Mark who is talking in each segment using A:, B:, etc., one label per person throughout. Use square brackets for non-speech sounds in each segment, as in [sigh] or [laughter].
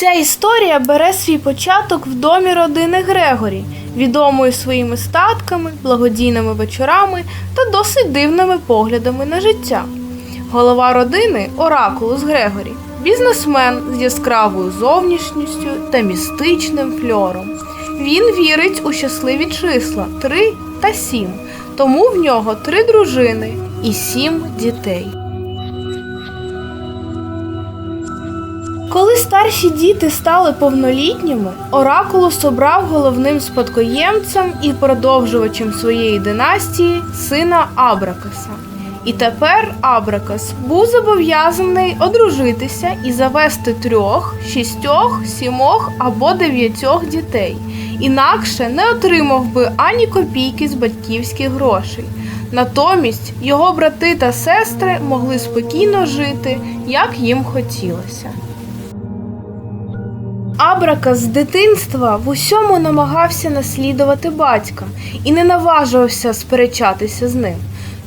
A: Ця історія бере свій початок в домі родини Грегорі, відомої своїми статками, благодійними вечорами та досить дивними поглядами на життя. Голова родини Оракулус Грегорі, бізнесмен з яскравою зовнішністю та містичним фльором. Він вірить у щасливі числа 3 та 7, тому в нього три дружини і сім дітей. Коли старші діти стали повнолітніми, Оракулус обрав головним спадкоємцем і продовжувачем своєї династії сина Абракаса. І тепер Абракас був зобов'язаний одружитися і завести трьох, шістьох, сімох або дев'ятьох дітей, інакше не отримав би ані копійки з батьківських грошей. Натомість його брати та сестри могли спокійно жити, як їм хотілося. Абракас з дитинства в усьому намагався наслідувати батька і не наважувався сперечатися з ним.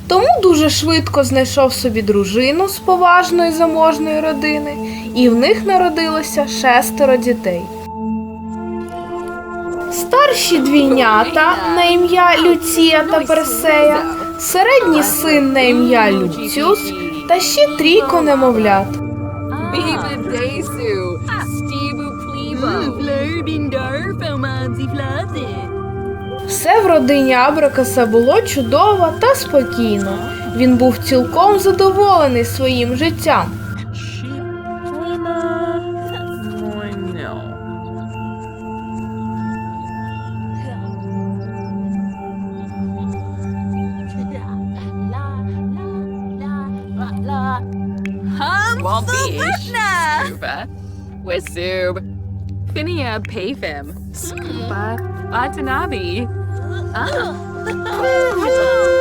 A: Тому дуже швидко знайшов собі дружину з поважної заможної родини, і в них народилося шестеро дітей. Старші двійнята на ім'я Люція та Персея, середній син на ім'я Люціус та ще трійко немовлят. Все в родині Абракаса було чудово та спокійно. Він був цілком задоволений своїм життям.
B: Wisub. Finia Payfim. Scuba. Watanabe.
C: Oh, [laughs]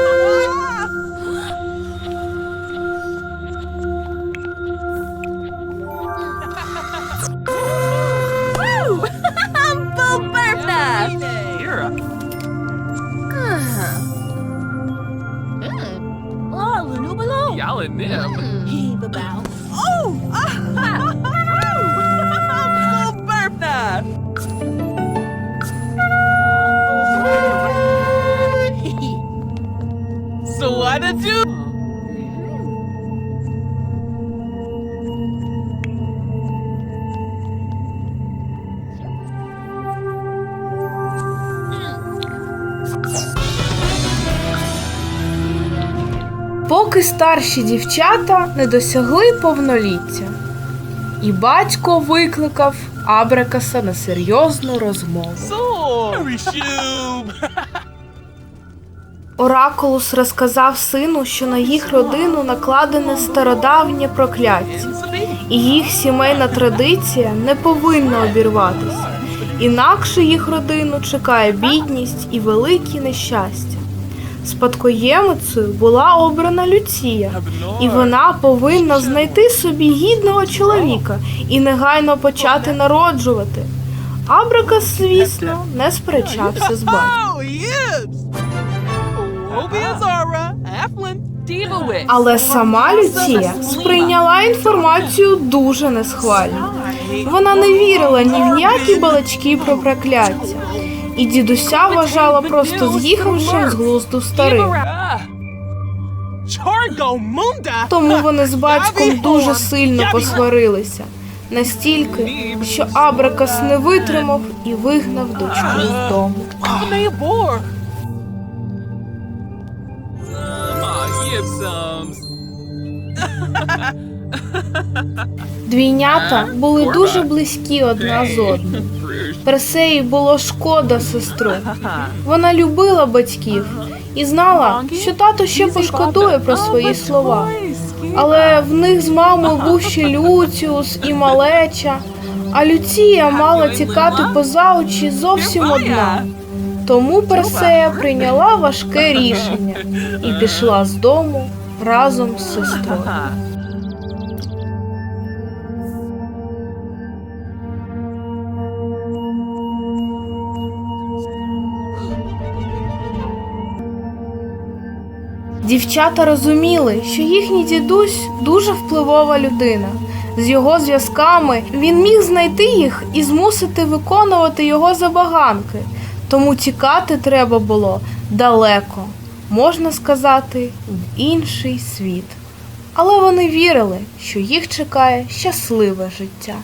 A: поки старші дівчата не досягли повноліття. І батько викликав Абракаса на серйозну розмову. Оракулус розказав сину, що на їх родину накладене стародавнє прокляття, і їх сімейна традиція не повинна обірватися. Інакше їх родину чекає бідність і великі нещастя. Спадкоємицею була обрана Люція, і вона повинна знайти собі гідного чоловіка і негайно почати народжувати. Абракас, звісно, не сперечався з батьком.
D: Oh.
B: Divawit.
A: Але сама Люція сприйняла інформацію дуже несхвально. Вона не вірила ні в які балачки про прокляття, і дідуся вважала просто з'їхавшим з глузду старим. Тому вони з батьком дуже сильно посварилися. Настільки, що Абракас не витримав і вигнав дочку
B: Gibsums.
A: Двійнята були дуже близькі одна з одною. Персеї було шкода сестру. Вона любила батьків і знала, що тато ще пошкодує про свої слова. Але в них з мамою був ще Люціус і малеча, а Люція мала тікати поза очі зовсім одна. Тому Персея прийняла важке рішення і пішла з дому разом з сестрою. Дівчата розуміли, що їхній дідусь дуже впливова людина. З його зв'язками він міг знайти їх і змусити виконувати його забаганки. Тому тікати треба було далеко, можна сказати, в інший світ. Але вони вірили, що їх чекає щасливе життя.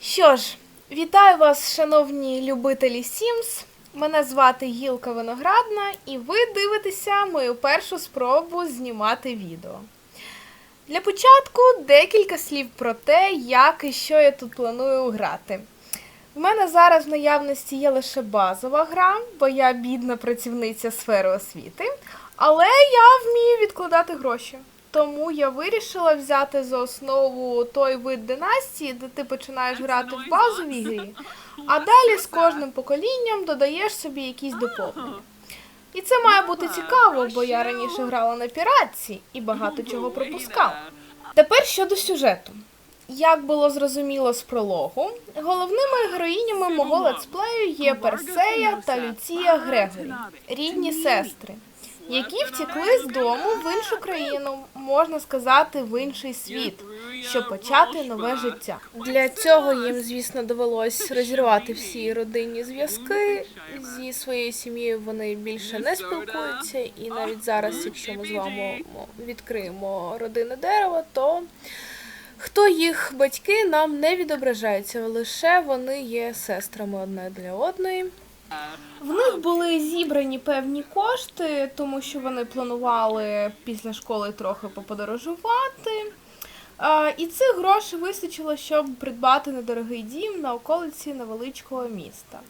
A: Що ж, вітаю вас, шановні любителі Sims. Мене звати Гілка Виноградна, і ви дивитеся мою першу спробу знімати відео. Для початку декілька слів про те, як і що я тут планую грати. В мене зараз в наявності є лише базова гра, бо я бідна працівниця сфери освіти, але я вмію відкладати гроші. Тому я вирішила взяти за основу той вид династії, де ти починаєш грати в базовій грі, а далі з кожним поколінням додаєш собі якісь доповнення. І це має бути цікаво, бо я раніше грала на піратці і багато чого пропускала. Тепер щодо сюжету. Як було зрозуміло з прологу, головними героїнями мого летсплею є Персея та Люція Грегорі, рідні сестри, які втекли з дому в іншу країну, можна сказати, в інший світ, щоб почати нове життя. Для цього їм, звісно, довелось розірвати всі родинні зв'язки. Зі своєю сім'єю вони більше не спілкуються, і навіть зараз, якщо ми з вами відкриємо родинне дерево, то Хто їх батьки нам не відображається, лише вони є сестрами одна для одної. В них були зібрані певні кошти, тому що вони планували після школи трохи поподорожувати. І цих грошей вистачило, щоб придбати недорогий дім на околиці невеличкого міста.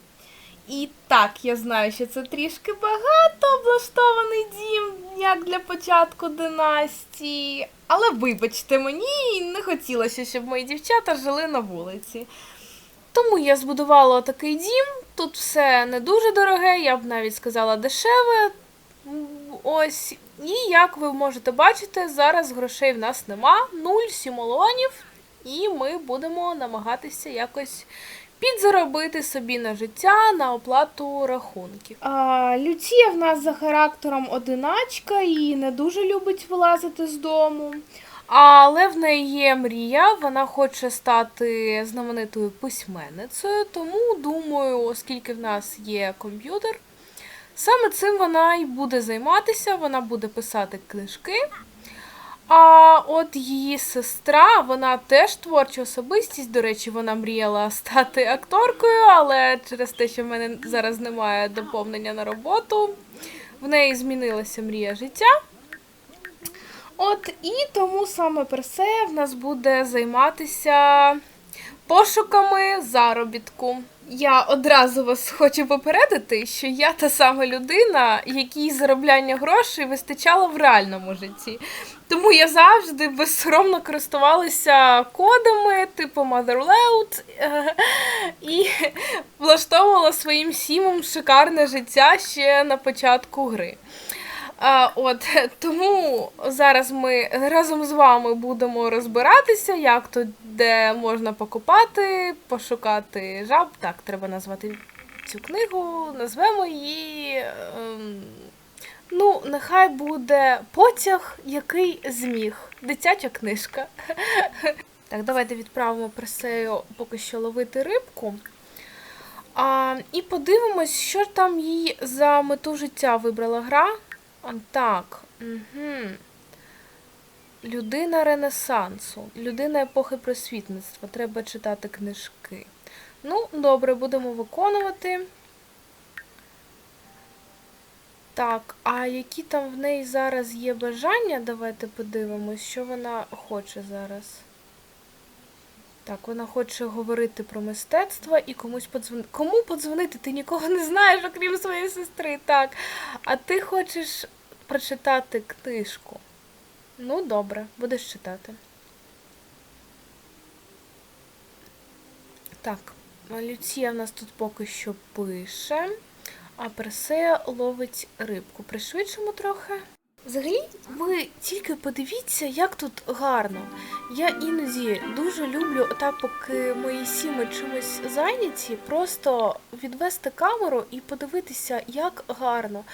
A: І так, я знаю, що це трішки багато облаштований дім, як для початку династії. Але вибачте мені, не хотілося, щоб мої дівчата жили на вулиці. Тому я збудувала такий дім. Тут все не дуже дороге, я б навіть сказала дешеве. Ось. І як ви можете бачити, зараз грошей в нас нема, нуль сімолонів, і ми будемо намагатися якось підзаробити собі на життя, на оплату рахунків. А, Люція в нас за характером одиначка і не дуже любить вилазити з дому. Але в неї є мрія, вона хоче стати знаменитою письменницею, тому думаю, оскільки в нас є комп'ютер, саме цим вона і буде займатися, вона буде писати книжки. А от її сестра, вона теж творча особистість. До речі, вона мріяла стати акторкою, але через те, що в мене зараз немає доповнення на роботу, в неї змінилася мрія життя. От і тому саме Персея в нас буде займатися пошуками заробітку. Я одразу вас хочу попередити, що я та сама людина, якій заробляння грошей вистачало в реальному житті. Тому я завжди безсоромно користувалася кодами, типу Motherload, [laughs] і влаштовувала своїм сімом шикарне життя ще на початку гри. А, от [laughs] тому зараз ми разом з вами будемо розбиратися, як тут де можна покупати, пошукати жаб. Так, треба назвати цю книгу. Назвемо її. Ем, ну, нехай буде потяг, який зміг. Дитяча книжка. [laughs] Так, давайте відправимо Персею поки що ловити рибку. А, і подивимось, що там їй за мету життя вибрала гра. Так. Угу. Людина Ренесансу, людина епохи просвітництва. Треба читати книжки. Ну, добре, будемо виконувати. Так, а які там в неї зараз є бажання? Давайте подивимось, що вона хоче зараз. Так, вона хоче говорити про мистецтво і комусь подзвонити. Кому подзвонити? Ти нікого не знаєш, окрім своєї сестри. Так. А ти хочеш прочитати книжку. Ну, добре, будеш читати. Так, Люція в нас тут поки що пише, а Персея ловить рибку. Пришвидшимо трохи. Взагалі, ви тільки подивіться, як тут гарно. Я іноді дуже люблю, отак, поки мої сіми чимось зайняті, просто відвести камеру і подивитися, як гарно.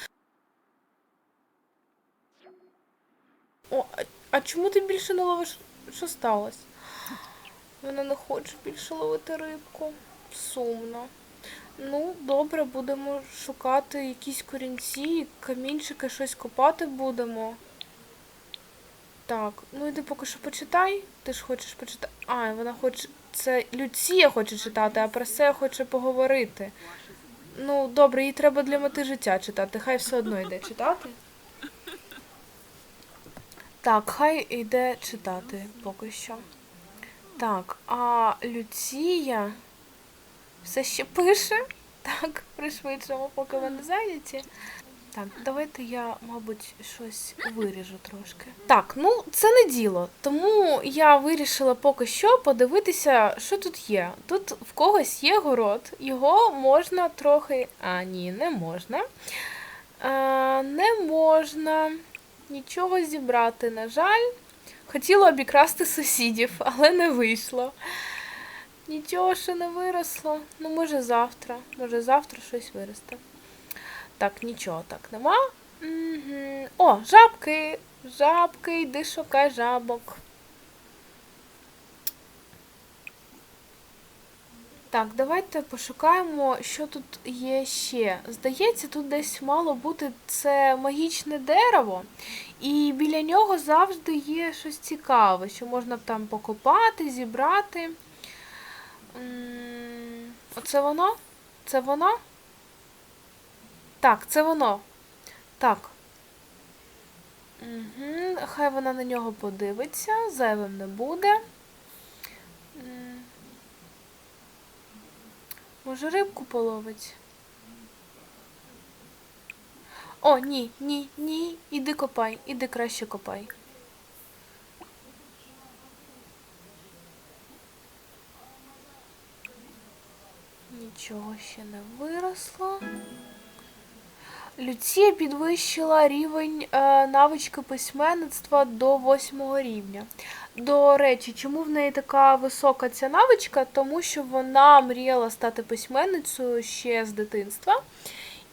A: О, а чому ти більше не ловиш? Що сталося? Вона не хоче більше ловити рибку. Сумно. Ну, добре, будемо шукати якісь корінці, камінчики, щось копати будемо. Так, ну іди поки що почитай. Ти ж хочеш почитати. А, вона хоче. Це Люція хоче читати, а Персея хоче поговорити. Ну, добре, їй треба для мети життя читати. Хай все одно йде читати. Так, хай йде читати поки що. Так, а Люція все ще пише. Так, пришвидшимо, поки вони зайняті. Так, давайте я, мабуть, щось виріжу трошки. Так, ну це не діло. Тому я вирішила поки що подивитися, що тут є. Тут в когось є город, його можна трохи. А, ні, не можна. А, не можна нічого зібрати, на жаль. Хотіла обікрасти сусідів, але не вийшло. Нічого ще не виросло. Ну, може завтра. Може завтра щось виросте. Так, нічого так нема. Угу. О, жабки! Жабки, йди шукай жабок. Так, давайте пошукаємо, що тут є ще. Здається, тут десь мало бути це магічне дерево, і біля нього завжди є щось цікаве, що можна там покопати, зібрати. Оце воно? Це воно? Так, це воно. Так. Угу. Хай вона на нього подивиться, зайвим не буде. Може, рибку половить? О, ні, ні, ні. Іди копай, іди краще копай. Нічого ще не виросло. Люція підвищила рівень е, навички письменництва до восьмого рівня. До речі, чому в неї така висока ця навичка? Тому що вона мріяла стати письменницею ще з дитинства.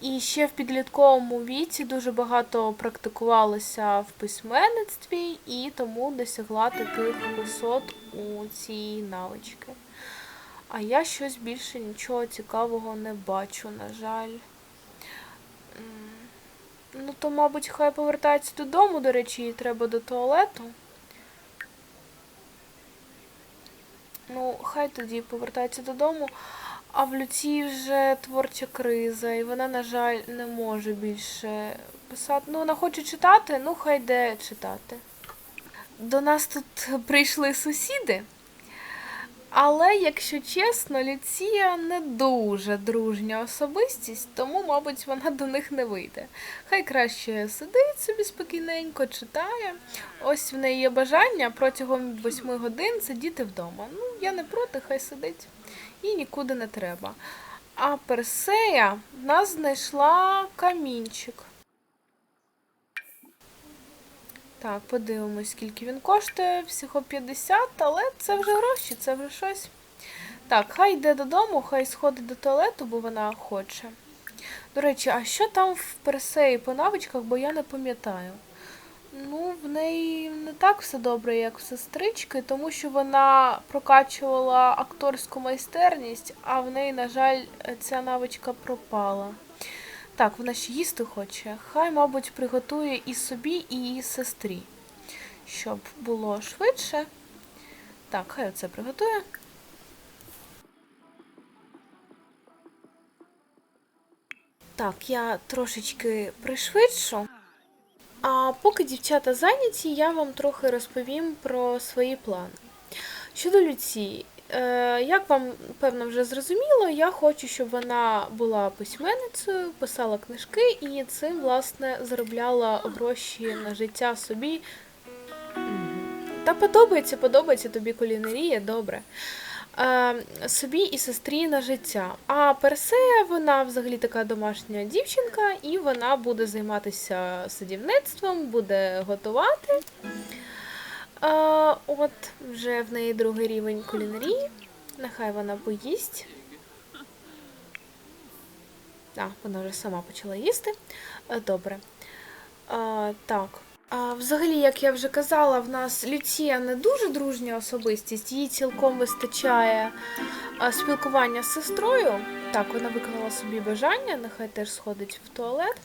A: І ще в підлітковому віці дуже багато практикувалася в письменництві і тому досягла таких висот у цій навички. А я щось більше нічого цікавого не бачу, на жаль. Ну, то, мабуть, хай повертається додому, до речі, їй треба до туалету. Ну, хай тоді повертається додому. А в Люції вже творча криза, і вона, на жаль, не може більше писати. Ну, вона хоче читати, ну хай йде читати. До нас тут прийшли сусіди. Але, якщо чесно, Люція не дуже дружня особистість, тому, мабуть, вона до них не вийде. Хай краще сидить собі спокійненько, читає. Ось в неї є бажання протягом восьми годин сидіти вдома. Ну, я не проти, хай сидить. І нікуди не треба. А Персея нас знайшла камінчик. Так, подивимось, скільки він коштує. Всього 50, але це вже гроші, це вже щось. Так, хай йде додому, хай сходить до туалету, бо вона хоче. До речі, а що там в Персеї по навичках, бо я не пам'ятаю. Ну, в неї не так все добре, як в сестрички, тому що вона прокачувала акторську майстерність, а в неї, на жаль, ця навичка пропала. Так, вона ще їсти хоче. Хай, мабуть, приготує і собі, і її сестрі, щоб було швидше. Так, хай оце приготує. Так, я трошечки пришвидшу. А поки дівчата зайняті, я вам трохи розповім про свої плани. Щодо Люції, як вам певно вже зрозуміло, я хочу, щоб вона була письменницею, писала книжки і цим, власне, заробляла гроші на життя собі. Та подобається, подобається тобі кулінарія, добре. Е, собі і сестрі на життя. А Персея, вона взагалі така домашня дівчинка, і вона буде займатися садівництвом, буде готувати. Е, от вже в неї другий рівень кулінарії. Нехай вона поїсть. А, вона вже сама почала їсти. Е, Добре. Е, так. А, взагалі, як я вже казала, в нас Люція не дуже дружня особистість, їй цілком вистачає а, спілкування з сестрою. Так, вона виконала собі бажання, нехай теж сходить в туалет.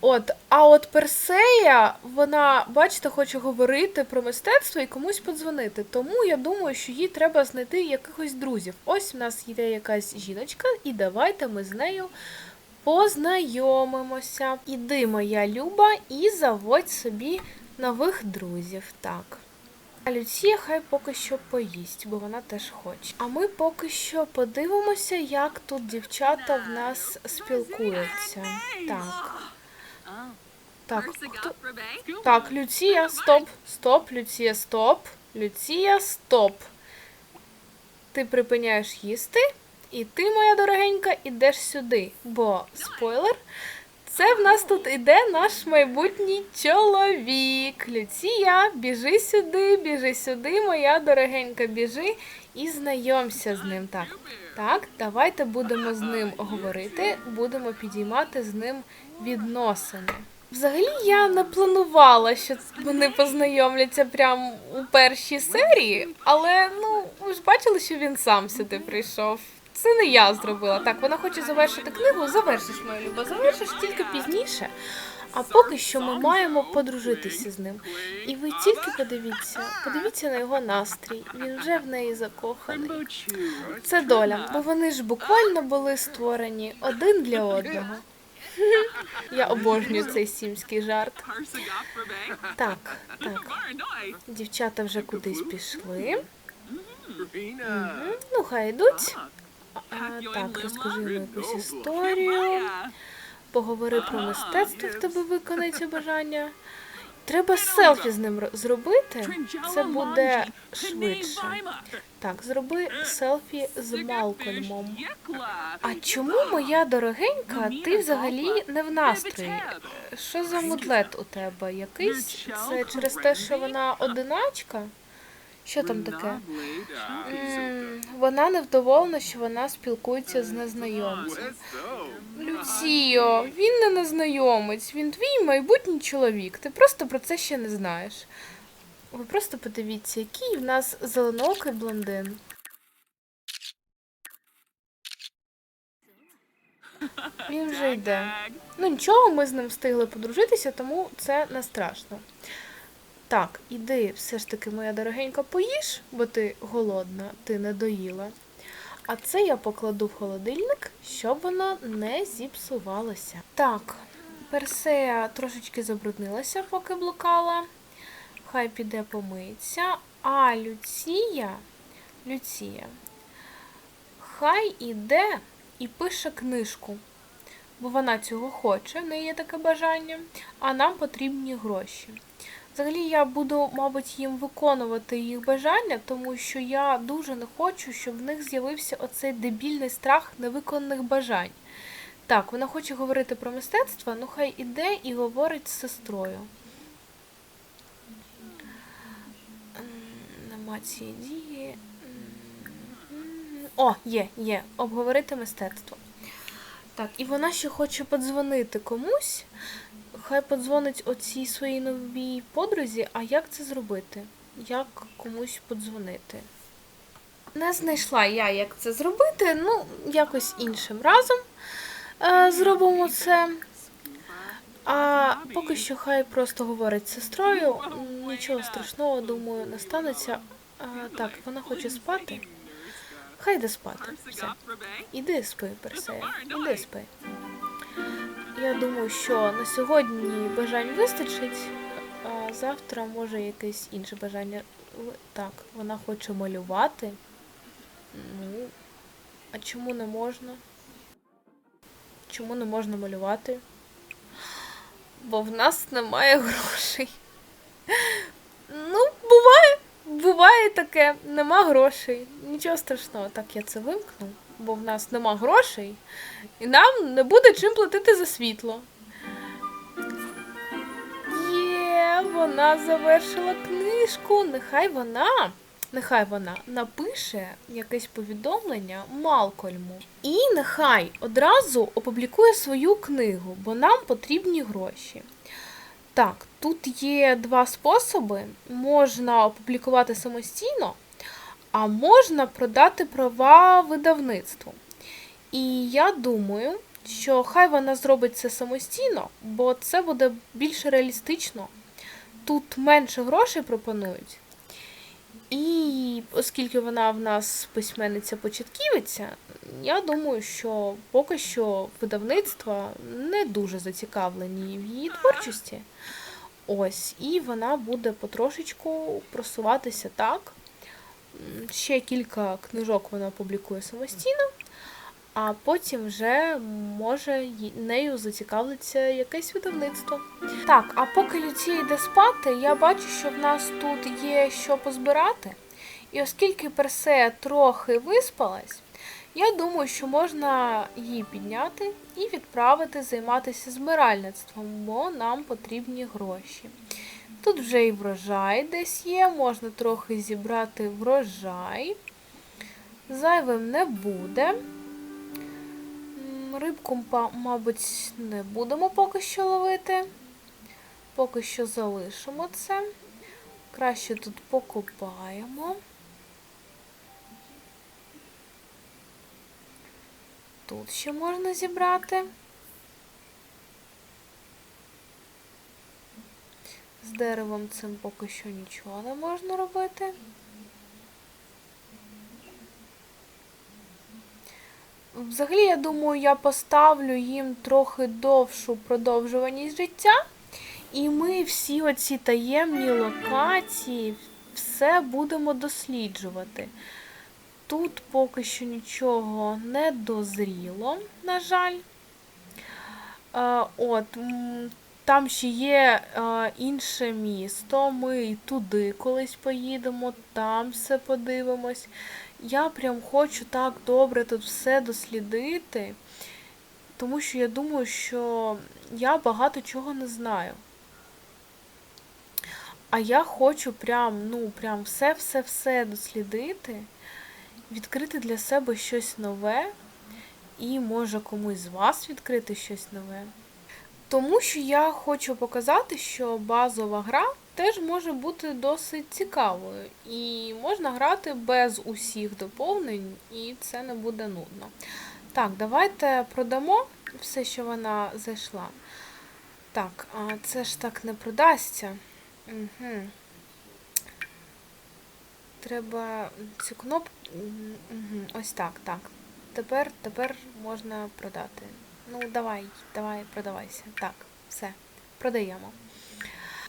A: От, а от Персея, вона, бачите, хоче говорити про мистецтво і комусь подзвонити. Тому я думаю, що їй треба знайти якихось друзів. Ось в нас є якась жіночка, і давайте ми з нею познайомимося. Іди, моя Люба, і заводь собі нових друзів. Так. А Люція хай поки що поїсть, бо вона теж хоче. А ми поки що подивимося, як тут дівчата в нас спілкуються. Так. Так, хто... так, Люція, стоп, стоп, Люція, стоп. Люція, стоп. Ти припиняєш їсти, і ти, моя дорогенька, ідеш сюди. Бо спойлер, це в нас тут іде наш майбутній чоловік. Люція, біжи сюди, біжи сюди, моя дорогенька, біжи і знайомся з ним. Так, так, давайте будемо з ним говорити, будемо підіймати з ним відносини. Взагалі я не планувала, що вони познайомляться прямо у першій серії, але ну ви ж бачили, що він сам сюди прийшов. Це не я зробила. Так, вона хоче завершити книгу, завершиш моя люба, завершиш тільки пізніше. А поки що ми маємо подружитися з ним. І ви тільки подивіться, подивіться на його настрій. Він вже в неї закоханий. Це доля, бо вони ж буквально були створені один для одного. Я обожнюю цей сімський жарт. Так, так. Дівчата вже кудись пішли. Ну, хай йдуть. А, так, розкажи якусь історію. Поговори про мистецтво в тебе виконається [laughs] бажання. Треба селфі з ним зробити. Це буде швидше. Так, зроби селфі з Малкольмом. А чому, моя дорогенька, ти взагалі не в настрої? Що за мудлет у тебе? Якийсь? Це через те, що вона одиначка? Що там таке? М, Вона невдоволена, що вона спілкується з незнайомцем. Люціо, він не незнайомець, він твій майбутній чоловік. Ти просто про це ще не знаєш. Ви просто подивіться, який в нас зеленоокий блондин. Він вже йде. Ну нічого, ми з ним встигли подружитися, тому це не страшно. Так, іди, все ж таки, моя дорогенька, поїж, бо ти голодна, ти не доїла. А це я покладу в холодильник, щоб воно не зіпсувалося. Так, Персея трошечки забруднилася, поки блукала. Хай піде помиється. А Люція, Люція, хай іде і пише книжку. Бо вона цього хоче, в неї є таке бажання, а нам потрібні гроші. Взагалі я буду, мабуть, їм виконувати їх бажання, тому що я дуже не хочу, щоб в них з'явився оцей дебільний страх невиконаних бажань. Так, вона хоче говорити про мистецтво, ну хай іде і говорить з сестрою. Нема цієї дії. О, є, є. Обговорити мистецтво. Так, і вона ще хоче подзвонити комусь. Хай подзвонить оцій своїй новій подрузі, а як це зробити? Як комусь подзвонити? Не знайшла я, як це зробити, ну, якось іншим разом е, зробимо це. А поки що хай просто говорить з сестрою. Нічого страшного, думаю, не станеться. А, так, вона хоче спати. Хай йде спати. Все. Іди спи, Персея. Іди спи. Я думаю, що на сьогодні бажань вистачить, а завтра може якесь інше бажання. Так, вона хоче малювати. Ну, а чому не можна? Чому не можна малювати? Бо в нас немає грошей. Ну, буває, буває таке, нема грошей. Нічого страшного. Так, я це вимкну, бо в нас нема грошей, і нам не буде чим платити за світло. Є, вона завершила книжку. Нехай вона, нехай вона напише якесь повідомлення Малкольму. І нехай одразу опублікує свою книгу, бо нам потрібні гроші. Так, тут є два способи. Можна опублікувати самостійно, а можна продати права видавництву. І я думаю, що хай вона зробить це самостійно, бо це буде більш реалістично. Тут менше грошей пропонують. І оскільки вона в нас письменниця-початківиця, я думаю, що поки що видавництва не дуже зацікавлені в її творчості. Ось, і вона буде потрошечку просуватися так. Ще кілька книжок вона публікує самостійно, а потім вже може нею зацікавиться якесь видавництво. Так, а поки Люція йде спати, я бачу, що в нас тут є що позбирати. І оскільки Персея трохи виспалась, я думаю, що можна її підняти і відправити займатися збиральництвом, бо нам потрібні гроші. Тут вже і врожай десь є, можна трохи зібрати врожай. Зайвим не буде. Рибку, мабуть, не будемо поки що ловити. Поки що залишимо це. Краще тут покопаємо. Тут ще можна зібрати. З деревом цим поки що нічого не можна робити. Взагалі, я думаю, я поставлю їм трохи довшу продовжуваність життя. І ми всі оці таємні локації все будемо досліджувати. Тут поки що нічого не дозріло, на жаль. Е, От, там ще є е, інше місто. Ми туди колись поїдемо, там все подивимось. Я прям хочу так добре тут все дослідити, тому що я думаю, що я багато чого не знаю. А я хочу прям, ну, прям все-все-все дослідити, відкрити для себе щось нове, і може комусь з вас відкрити щось нове. Тому що я хочу показати, що базова гра теж може бути досить цікавою. І можна грати без усіх доповнень, і це не буде нудно. Так, давайте продамо все, що вона зайшла. Так, а це ж так не продасться. Угу. Треба цю кнопку. Угу. Ось так, так. Тепер, тепер можна продати. Ну, давай, давай, продавайся. Так, все, продаємо.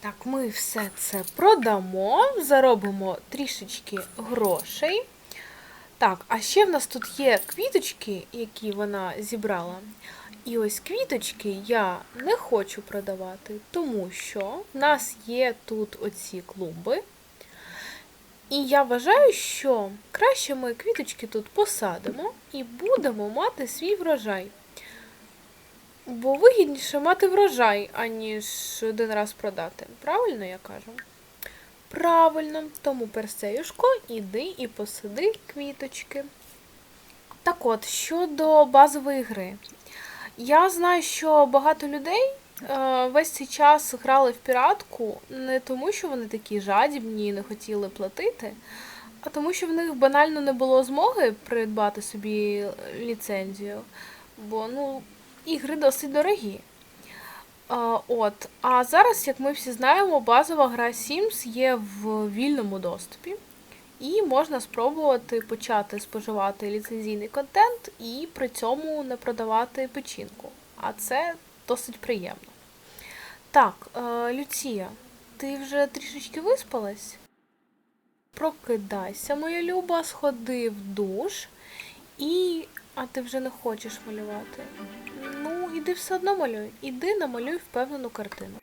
A: Так, ми все це продамо, заробимо трішечки грошей. Так, а ще в нас тут є квіточки, які вона зібрала. І ось квіточки я не хочу продавати, тому що в нас є тут оці клумби. І я вважаю, що краще ми квіточки тут посадимо і будемо мати свій врожай. Бо вигідніше мати врожай, аніж один раз продати. Правильно я кажу? Правильно, тому Персеюшко, іди і посади квіточки. Так от, щодо базової гри. Я знаю, що багато людей е, весь цей час грали в піратку не тому, що вони такі жадібні і не хотіли платити, а тому, що в них банально не було змоги придбати собі ліцензію. Бо ну, ігри досить дорогі. От. А зараз, як ми всі знаємо, базова гра Sims є в вільному доступі. І можна спробувати почати споживати ліцензійний контент і при цьому не продавати печінку. А це досить приємно. Так, е, Люція, ти вже трішечки виспалась? Прокидайся, моя люба, сходи в душ і. А ти вже не хочеш малювати. Іди все одно малюй. Іди намалюй впевнену картину.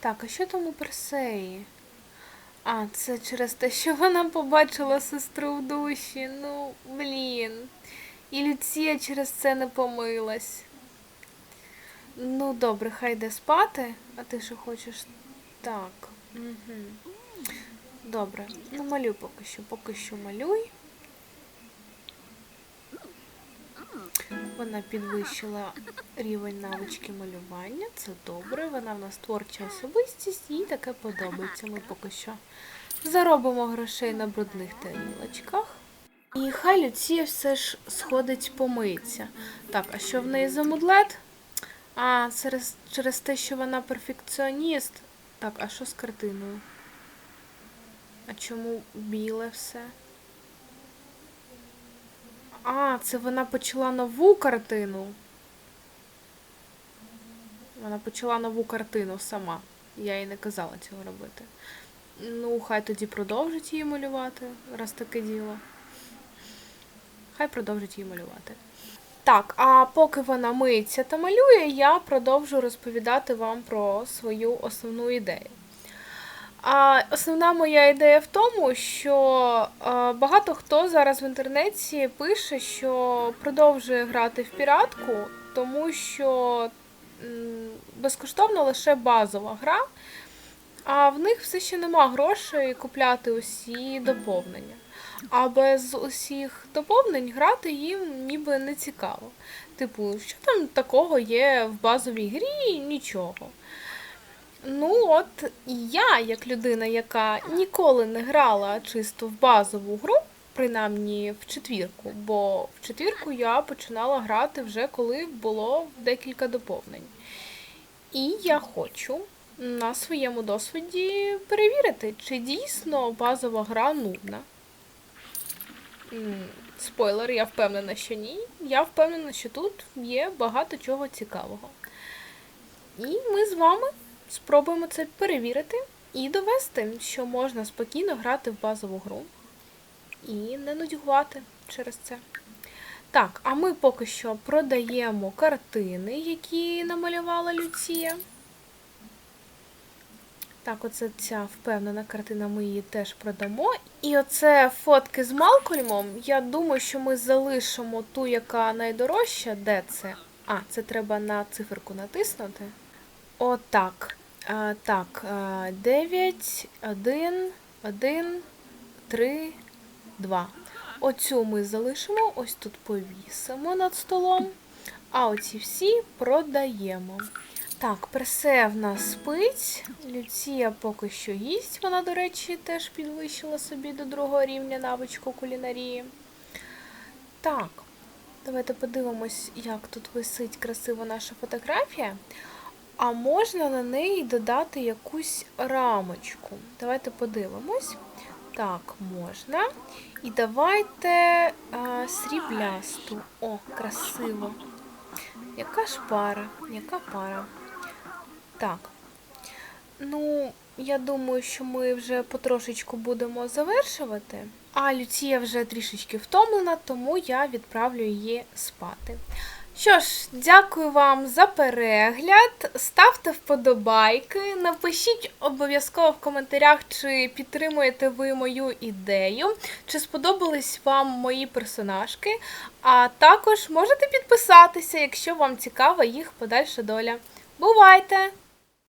A: Так, а що там у Персеї? А, це через те, що вона побачила сестру в душі. Ну, блін. І Люція через це не помилась. Ну, добре, хай йде спати, а ти що хочеш? Так. Угу. Добре, ну малюй поки що, поки що малюй. Вона підвищила рівень навички малювання, це добре. Вона в нас творча особистість, їй таке подобається. Ми поки що заробимо грошей на брудних тарілочках. І хай Люція все ж сходить помиться. Так, а що в неї за мудлет? А, через, через те, що вона перфекціоніст. Так, а що з картиною? А чому біле все? А, це вона почала нову картину. Вона почала нову картину сама. Я їй не казала цього робити. Ну, хай тоді продовжить її малювати, раз таке діло. Хай продовжить її малювати. Так, а поки вона миється та малює, я продовжу розповідати вам про свою основну ідею. А основна моя ідея в тому, що а, багато хто зараз в інтернеті пише, що продовжує грати в піратку, тому що безкоштовно лише базова гра, а в них все ще нема грошей купляти усі доповнення. А без усіх доповнень грати їм ніби не цікаво. Типу, що там такого є в базовій грі? Нічого. Ну, от я, як людина, яка ніколи не грала чисто в базову гру, принаймні в четвірку, бо в четвірку я починала грати вже коли було декілька доповнень. І я хочу на своєму досвіді перевірити, чи дійсно базова гра нудна. Спойлер, я впевнена, що ні. Я впевнена, що тут є багато чого цікавого. І ми з вами спробуємо це перевірити і довести, що можна спокійно грати в базову гру і не нудьгувати через це. Так, а ми поки що продаємо картини, які намалювала Люція. Так, оце ця впевнена картина, ми її теж продамо. І оце фотки з Малкольмом. Я думаю, що ми залишимо ту, яка найдорожча. Де це? А, це треба на циферку натиснути. Отак. А, так, 9, 1, 1, 3, 2. Оцю ми залишимо, ось тут повісимо над столом. А оці всі продаємо. Так, Персе в нас спить. Люція поки що їсть. Вона, до речі, теж підвищила собі до другого рівня навичку кулінарії. Так, давайте подивимось, як тут висить красиво наша фотографія. А можна на неї додати якусь рамочку. Давайте подивимось. Так, можна. І давайте а, сріблясту. О, красиво. Яка ж пара? Яка пара? Так. Ну, я думаю, що ми вже потрошечку будемо завершувати. А Люція вже трішечки втомлена, тому я відправлю її спати. Що ж, дякую вам за перегляд. Ставте вподобайки, напишіть обов'язково в коментарях, чи підтримуєте ви мою ідею, чи сподобались вам мої персонажки. А також можете підписатися, якщо вам цікава їх подальша доля. Бувайте!